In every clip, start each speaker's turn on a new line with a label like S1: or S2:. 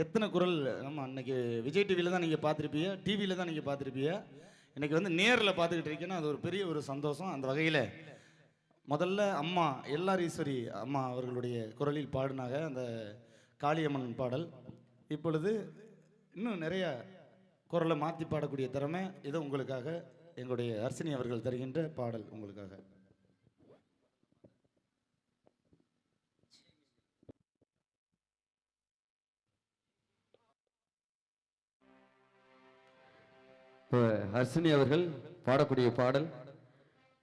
S1: எத்தனை குரல்? நம்ம அன்றைக்கி விஜய் டிவியில் தான் நீங்கள் பார்த்துருப்பீங்க. டிவியில் தான் நீங்கள் பார்த்துருப்பீங்க. இன்றைக்கி வந்து நேரில் பார்த்துக்கிட்டு இருக்கீங்கன்னா அது ஒரு பெரிய ஒரு சந்தோஷம். அந்த வகையில் முதல்ல அம்மா எல்லார் ஈஸ்வரி அம்மா அவர்களுடைய குரலில் பாடினாங்க. அந்த காளியம்மன் பாடல். இப்பொழுது இன்னும் நிறைய குரலை மாற்றி பாடக்கூடிய திறமை இது உங்களுக்காக எங்களுடைய அர்சினி அவர்கள் தருகின்ற பாடல் உங்களுக்காக.
S2: ஹர்ஷினி அவர்கள் பாடக்கூடிய பாடல்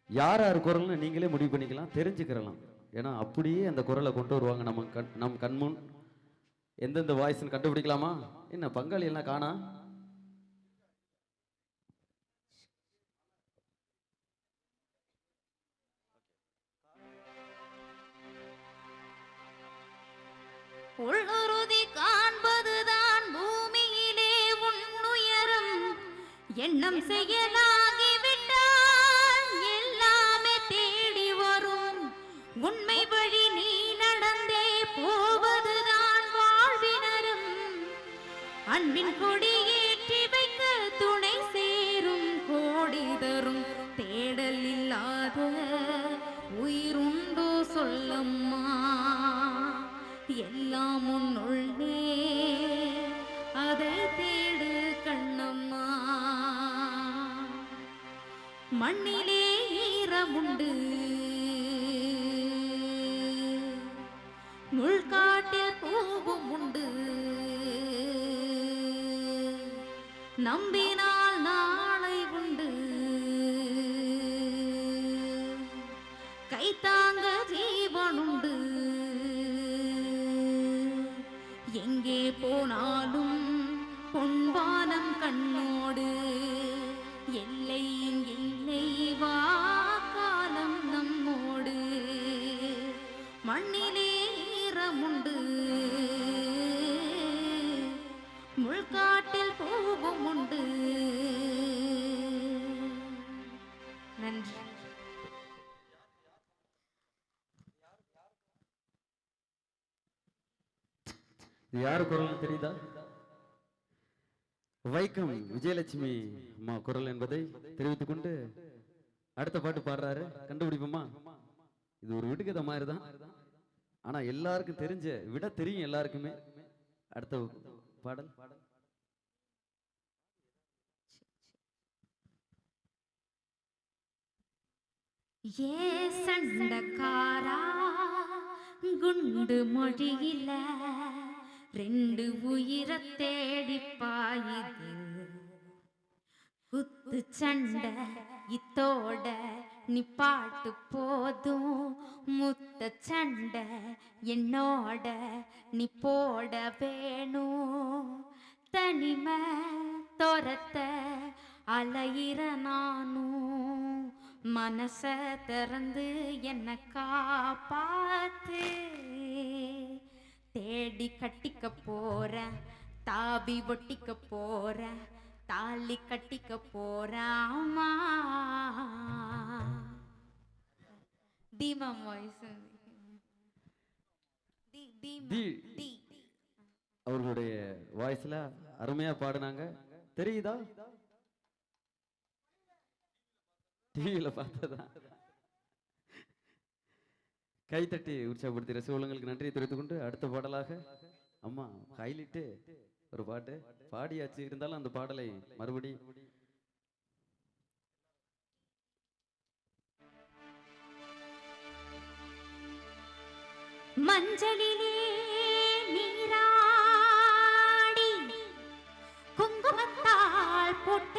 S2: யார் யார் குரல்னு நீங்களே முடிவு பண்ணிக்கலாம் தெரிஞ்சுக்கிறலாம். ஏன்னா அப்படியே அந்த குரலை கொண்டு வருவாங்க நம்ம கண் நம் கண்முன் எந்தெந்த வாய்ஸ்னு கண்டுபிடிக்கலாமா? என்ன பங்காளி எல்லாம் காணா?
S3: உள்ளுறுதி எண்ணம் செயலாகிவிட்டால் எல்லாமே தேடி வரும். உண்மை வழி நீ நடந்தே போவதுதான் வாழ்வினரும். அன்பின் கொடி ஏற்றி வைக்க துணை சேரும் கோடி தரும் தேடல் இல்லாத உயிருண்டோ சொல்லம்மா. எல்லாம் உன்னுள்ளே மண்ணிலே ஈரமுண்டு. முள்காட்டில் பூவும் உண்டு. நம்பினால் நாளை உண்டு. கைத்தாங்க ஜீவனுண்டு. எங்கே போனாலும் பொன்வானம் கண்ணோடு. எல்லையின் எங்கே இறைவா காலம் நம்மோடு. மண்ணிலே ஈரமுண்டு. முள்காட்டில் பூவும் உண்டு நன்றி
S2: யாரு குரல் தெரியுதா? வைக்கம் விஜயலட்சுமி அம்மா குரல் என்பதை தெரிவித்துக் கொண்டு அடுத்த பாட்டு பாடுறாரு. கண்டுபிடிப்போமா? இது ஒரு விடுகதை மாதிரி தான் ஆனா எல்லாருக்கும் தெரிஞ்ச விட தெரியும் எல்லாருக்குமே. அடுத்த பாடல்.
S3: ஏ சண்டக்காரா குண்டு மொழியில ரெண்டு உயிர தேடி பாயுது குத்து சண்டை இத்தோட நிப்பாட்டு போதும். முத்த சண்டை என்னோட நீ போட வேணும். தனிமை துரத்த அலையிற நானும். மனச திறந்து என்ன காப்பாத்து. தேடி கட்டிக்க போறேன் தாவி ஒட்டிக்க போறேன் தாலி கட்டிக்க போறாமா தீமம் வாய்ஸ்.
S2: அவர்களுடைய வாய்ஸ்ல அருமையா பாடுனாங்க. தெரியுதா? டிவியில பார்த்ததா? கைத்தட்டி உற்சாகப்படுத்தி ரசிகர்களுக்கு நன்றியை தெரிவித்துக் கொண்டு அடுத்த பாடலாக அம்மா ஹைலைட்டு ஒரு பாட்டு. பாடியாச்சு. இருந்தாலும் அந்த பாடலை மறுபடி
S3: மஞ்சளிலே நீராடி குங்குமத்தால் போட்டு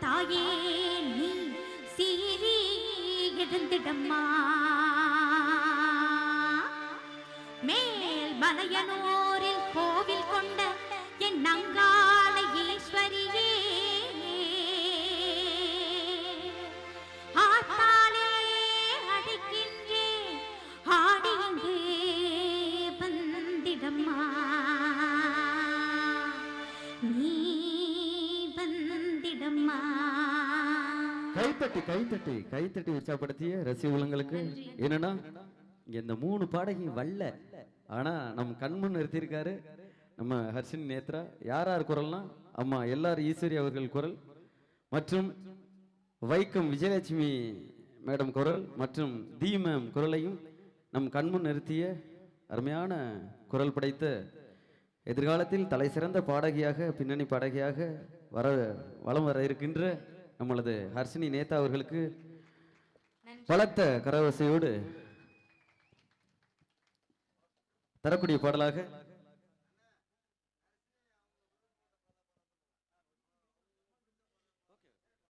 S3: தாயே நீ சீரி எழுந்திடம்மா. மேல் மலையனூரில் கோவில் கொண்ட என் நங்கால ஈஸ்வரியே.
S2: கைத்தட்டி கைத்தட்டி கைத்தட்டி உற்சாகப்படுத்திய ரசிக உள்ளங்களுக்கு என்னன்னா இந்த மூணு பாடகி வல்ல ஆனா நம் கண்முன் நிறுத்தியிருக்காரு. நம்ம ஹர்ஷினி நேத்ரா. யார் யார் குரல்னா அம்மா எல்லார் ஈஸ்வரி அவர்கள் குரல் மற்றும் வைக்கம் விஜயலட்சுமி மேடம் குரல் மற்றும் தி மேம் குரலையும் நம் கண்முன் நிறுத்திய அருமையான குரல் படைத்த எதிர்காலத்தில் தலை சிறந்த பாடகியாக பின்னணி பாடகியாக வர வலம் வர இருக்கின்ற நம்மளது ஹர்ஷினி நேதா அவர்களுக்கு பலத்த கரவசையோடு தரக்கூடிய பாடலாக